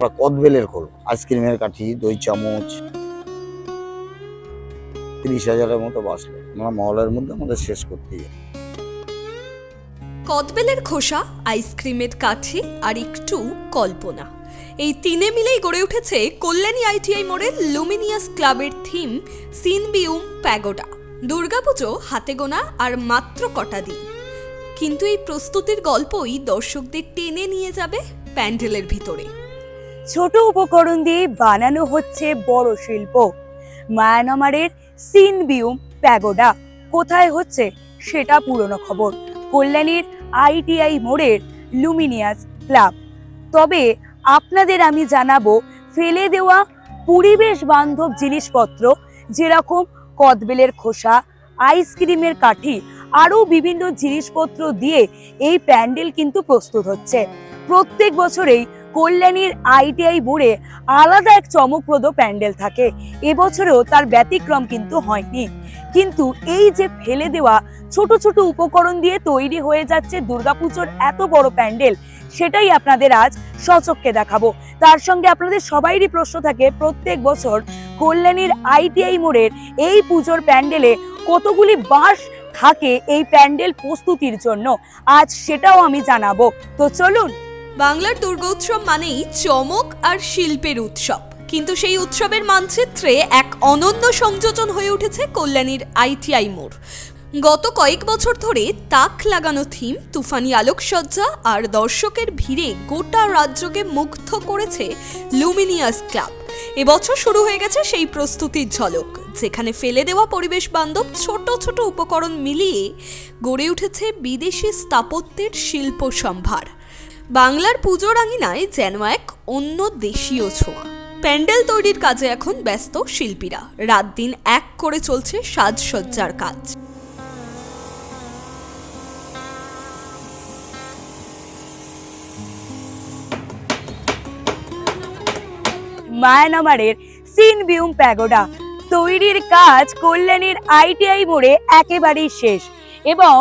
আমরা কদবেলের খোল, আইসক্রিমের কাঠি, দই চামচ, তিরিশ হাজারের মতো বাসলো। আমরা মহলের মধ্যে আমাদের শেষ করতে কদবেলের খোসা, আইসক্রিমের কাঠি আর একটু কল্পনা। এই তিনে মিলেই গড়ে উঠেছে কল্যাণী আইটিআই মোড়ের লুমিনিয়াস ক্লাবের থিম সিনবিউম প্যাগোডা। দুর্গাপুজো হাতে গোনা আর মাত্র কটা দিন। কিন্তু এই প্রস্তুতির গল্পই দর্শকদের টেনে নিয়ে যাবে প্যান্ডেলের ভিতরে। ছোট উপকরণ দিয়ে বানানো হচ্ছে বড় শিল্প। মায়ানমারের সিনবিউম প্যাগোডা। কোথায় হচ্ছে সেটা পুরনো খবর। কল্যাণীর আইটিআই মোড়ের লুমিনিয়াস ক্লাব। তবে আপনাদের আমি জানাব, ফেলে দেওয়া পরিবেশ বান্ধব জিনিসপত্র, যেরকম কদবেলের খোসা, আইসক্রিমের কাঠি আরও বিভিন্ন জিনিসপত্র দিয়ে এই প্যান্ডেল কিন্তু প্রস্তুত হচ্ছে। প্রত্যেক বছরেই কল্যাণীর আইটিআই বোর্ডে আলাদা এক চমকপ্রদ প্যান্ডেল থাকে। এবছরেও তার ব্যতিক্রম কিন্তু হয়নি। কিন্তু এই যে ফেলে দেওয়া ছোট ছোট উপকরণ দিয়ে তৈরি হয়ে যাচ্ছে দুর্গাপুজোর এত বড় প্যান্ডেল, সেটাই আপনাদের আজ সচক্ষে দেখাবো। তার সঙ্গে আপনাদের সবাইরই প্রশ্ন থাকে, প্রত্যেক বছর কল্যাণীর আইটিআই মোড়ের এই পুজোর প্যান্ডেলে কতগুলি বাঁশ থাকে এই প্যান্ডেল প্রস্তুতির জন্য? আজ সেটাও আমি জানাব। তো চলুন বাংলার দুর্গোৎসব মানেই চমক আর শিল্পের উৎসব। কিন্তু সেই উৎসবের মানচিত্রে এক অনন্য সংযোজন হয়ে উঠেছে কল্যাণীর আইটিআই মোড়। গত কয়েক বছর ধরে তাক লাগানো থিম, তুফানি আলোকসজ্জা আর দর্শকের ভিড়ে গোটা রাজ্যকে মুগ্ধ করেছে লুমিনিয়াস ক্লাব। এবছর শুরু হয়ে গেছে সেই প্রস্তুতির ঝলক, যেখানে ফেলে দেওয়া পরিবেশ বান্ধব ছোট ছোট উপকরণ মিলিয়ে গড়ে উঠেছে বিদেশি স্থাপত্যের শিল্প সম্ভার। বাংলার পুজোর আঙিনায় যেন এক অন্য দেশীয় ছোঁয়া। প্যান্ডেল তৈরির কাজে এখন ব্যস্ত শিল্পীরা। রাত দিন এক করে চলছে সাজসজ্জার কাজ। মায়ানমারের সিনবিউম প্যাগোডা। তৈরির কাজ কল্যাণীর আইটিআই মোড়ে একেবারেই শেষ এবং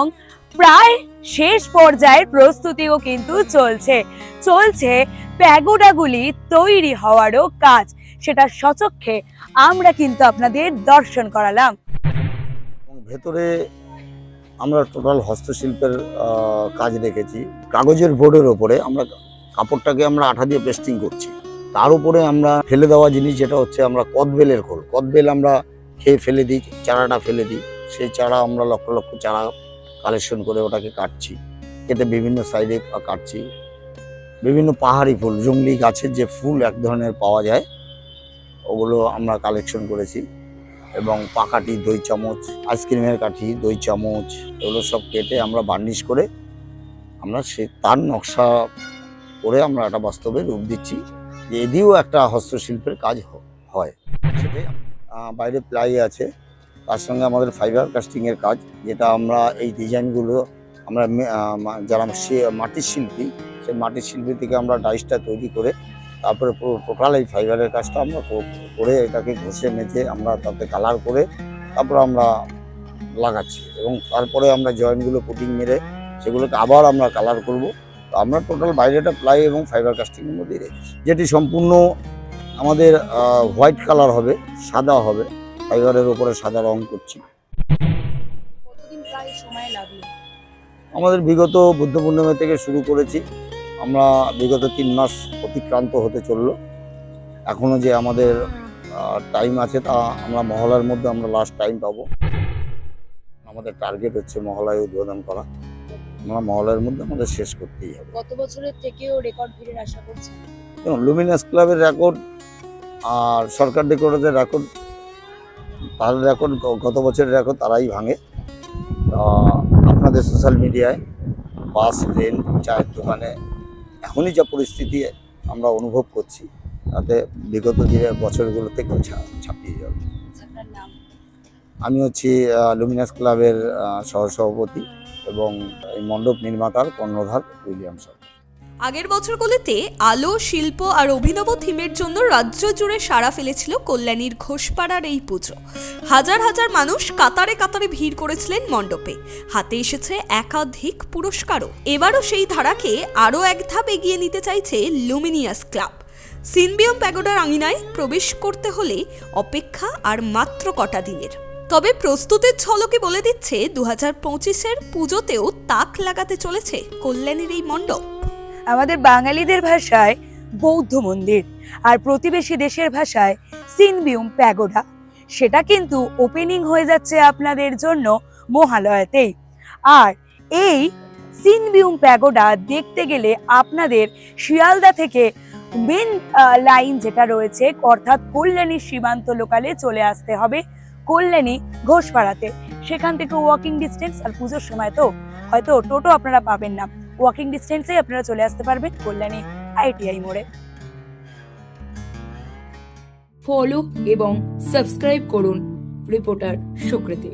প্রায় শেষ পর্যায়ের প্রস্তুতিও কিন্তু চলছে। চলছে প্যাগোডাগুলি তৈরি হওয়ারও কাজ। সেটা সচক্ষে আমরা কিন্তু আপনাদের দর্শন করালাম। ভেতরে আমরা টোটাল হস্তশিল্পের কাজ রেখেছি কাগজের বোর্ডের ওপরে আমরা কাপড়টাকে আমরা আঠা দিয়ে পেস্টিং করছি। তার উপরে আমরা ফেলে দেওয়া জিনিস যেটা হচ্ছে আমরা কদবেলের খোল। কদবেল আমরা খেয়ে ফেলে দিই, চারাটা ফেলে দিই। সেই চারা আমরা লক্ষ লক্ষ চারা কালেকশন করে ওটাকে কাটছি। কেটে বিভিন্ন সাইডে কাটছি। বিভিন্ন পাহাড়ি ফুল, জঙ্গলি গাছের যে ফুল এক ধরনের পাওয়া যায়, ওগুলো আমরা কালেকশন করেছি। এবং পাকাটি দই চামচ, আইসক্রিমের কাঠি, দই চামচ, এগুলো সব কেটে আমরা বার্নিশ করে আমরা সে তার নকশা করে আমরা একটা বাস্তবে রূপ দিচ্ছি। যে এদিও একটা হস্তশিল্পের কাজ হয়। সেটাই বাইরে প্লাই আছে। তার সঙ্গে আমাদের ফাইবার কাস্টিংয়ের কাজ, যেটা আমরা এই ডিজাইনগুলো আমরা যারা মাটির শিল্পী, সেই মাটির শিল্পী থেকে আমরা ডাইসটা তৈরি করে তারপরে পুরো টোটাল এই ফাইবারের কাজটা আমরা করে এটাকে ঘষে মেজে আমরা তাতে কালার করে তারপর আমরা লাগাচ্ছি এবং তারপরে আমরা জয়েন্টগুলো পুটিং মেরে সেগুলোকে আবার আমরা কালার করব। তো আমরা টোটাল বাইরেটা প্লাই এবং ফাইবার কাস্টিংয়ের মধ্যেই রেখেছি। যেটি সম্পূর্ণ আমাদের হোয়াইট কালার হবে, সাদা হবে। ফাইবারের উপরে সাদা রং করছি। আমাদের বিগত বুদ্ধ পূর্ণিমা থেকে শুরু করেছি। আমরা বিগত তিন মাস অতিক্রান্ত হতে চলল। এখনও যে আমাদের টাইম আছে তা আমরা মহলার মধ্যে আমরা লাস্ট টাইম পাবো। আমাদের টার্গেট হচ্ছে মহলায় উদ্বোধন করা। আমরা মহলার মধ্যে আমাদের শেষ করতেই হবে। গত বছরের থেকেও রেকর্ড ভিড়ের আশা দেখুন লুমিনাস ক্লাবের রেকর্ড আর সরকার ডেকোরেটের রেকর্ড তার রেকর্ড গত বছরের রেকর্ড তারাই ভাঙে। আপনাদের সোশ্যাল মিডিয়ায় বাস ট্রেন চায়ের দোকানে এখনই যা পরিস্থিতি আমরা অনুভব করছি তাতে বিগত দিনের বছরগুলো থেকে ছা- ছাপিয়ে যাবে। আমি হচ্ছি লুমিনাস ক্লাবের সহসভাপতি এবং এই মণ্ডপ নির্মাতার কর্ণধার উইলিয়াম সরকার আগের বছরগুলিতে আলো, শিল্প আর অভিনব থিমের জন্য রাজ্য জুড়ে সাড়া ফেলেছিল কল্যাণীর ঘোষপাড়ার এই পুজো। হাজার হাজার মানুষ কাতারে কাতারে ভিড় করেছিলেন মণ্ডপে। হাতে এসেছে একাধিক পুরস্কারও। এবারও সেই ধারাকে আরও এক ধাপ এগিয়ে নিতে চাইছে লুমিনিয়াস ক্লাব। সিনবিয়ম প্যাগোডার আঙিনায় প্রবেশ করতে হলে অপেক্ষা আর মাত্র কটা দিনের। তবে প্রস্তুতির ঝলকে বলে দিচ্ছে দু হাজার পঁচিশের পুজোতেও তাক লাগাতে চলেছে কল্যাণীর এই মণ্ডপ। আমাদের বাঙালিদের ভাষায় বৌদ্ধ মন্দির আর প্রতিবেশী দেশের ভাষায় সিনবিউম প্যাগোডা। সেটা কিন্তু ওপেনিং হয়ে যাচ্ছে আপনাদের জন্য মহালয়াতেই। আর এই সিনবিউম প্যাগোডা দেখতে গেলে আপনাদের শিয়ালদা থেকে মেন লাইন যেটা রয়েছে, অর্থাৎ কল্যাণী সীমান্ত লোকালে চলে আসতে হবে কল্যাণী ঘোষপাড়াতে। সেখান থেকে ওয়াকিং ডিস্টেন্স আর পুজোর সময় তো, হয়তো টোটো আপনারা পাবেন না। ওয়াকিং ডিস্টেন্সে আপনারা চলে আসতে পারবেন কল্যাণী আইটিআই মোড়ে। ফলো এবং সাবস্ক্রাইব করুন রিপোর্টার সুকৃতি